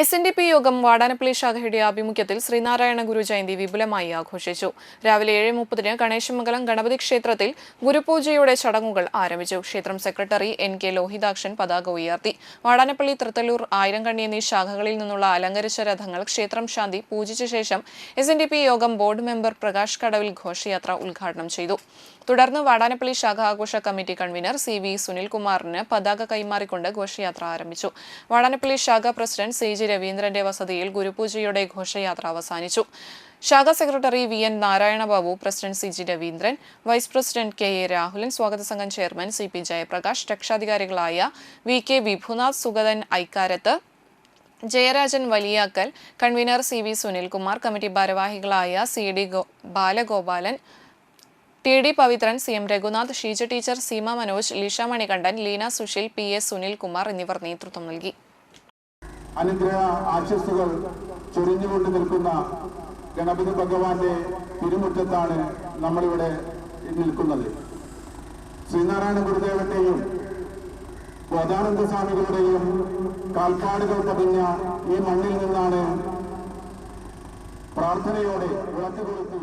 S N D P യോഗം വാടാനപ്പള്ളി ശാഖയുടെ ആഭിമുഖ്യത്തിൽ ശ്രീനാരായണ ഗുരു ജയന്തി വിപുലമായി ആഘോഷിച്ചു. രാവിലെ ഏഴ് മുപ്പതിന് ഗണേശമംഗലം ഗണപതി ക്ഷേത്രത്തിൽ ഗുരുപൂജയുടെ ചടങ്ങുകൾ ആരംഭിച്ചു. ക്ഷേത്രം സെക്രട്ടറി എൻ കെ ലോഹിതാക്ഷൻ പതാക ഉയർത്തി. വാടാനപ്പള്ളി തൃത്തല്ലൂർ ആയിരംകണ്ണി എന്നീ ശാഖകളിൽ നിന്നുള്ള അലങ്കരിച്ച രഥങ്ങൾ ക്ഷേത്രം ശാന്തി പൂജിച്ച ശേഷം എസ് എൻ ഡി പി യോഗം ബോർഡ് മെമ്പർ പ്രകാശ് കടവിൽ ഘോഷയാത്ര ഉദ്ഘാടനം ചെയ്തു. തുടർന്ന് വാടാനപ്പള്ളി ശാഖ ആഘോഷ കമ്മിറ്റി കൺവീനർ സി വി സുനിൽകുമാറിന് പതാക കൈമാറിക്കൊണ്ട് ഘോഷയാത്ര ആരംഭിച്ചു. വാടാനപ്പള്ളി ശാഖ പ്രസിഡന്റ് സി ജി രവീന്ദ്രന്റെ വസതിയിൽ ഗുരുപൂജയുടെ ഘോഷയാത്ര അവസാനിച്ചു. ശാഖ secretary V N Narayanababu president C G Raveendran vice president K A Rahulan സ്വാഗത സംഘം chairman C P Jayaprakash രക്ഷാധികാരികളായ V K Vibhunath Sugathan Aikkarath Jayarajan Valiyakkal convener C V Sunilkumar committee ഭാരവാഹികളായ C D Balagopalan T D Pavithran C M Raghunath Sheeja teacher Seema Manoj Leesha Manikandan Leena Susheel P S Sunilkumar എന്നിവർ നേതൃത്വം നൽകി. അനുഗ്രഹ ആശസ്സുകൾ ചൊരിഞ്ഞുകൊണ്ട് നിൽക്കുന്ന ഗണപതി ഭഗവാന്റെ തിരുമുറ്റത്താണ് നമ്മളിവിടെ നിൽക്കുന്നത്. ശ്രീനാരായണ ഗുരുദേവന്റെയും ഗോദാനന്ദ സ്വാമികളുടെയും കാൽപ്പാടുകൾ പതിഞ്ഞ ഈ മണ്ണിൽ നിന്നാണ് പ്രാർത്ഥനയോടെ വിളക്ക് കൊളുത്തി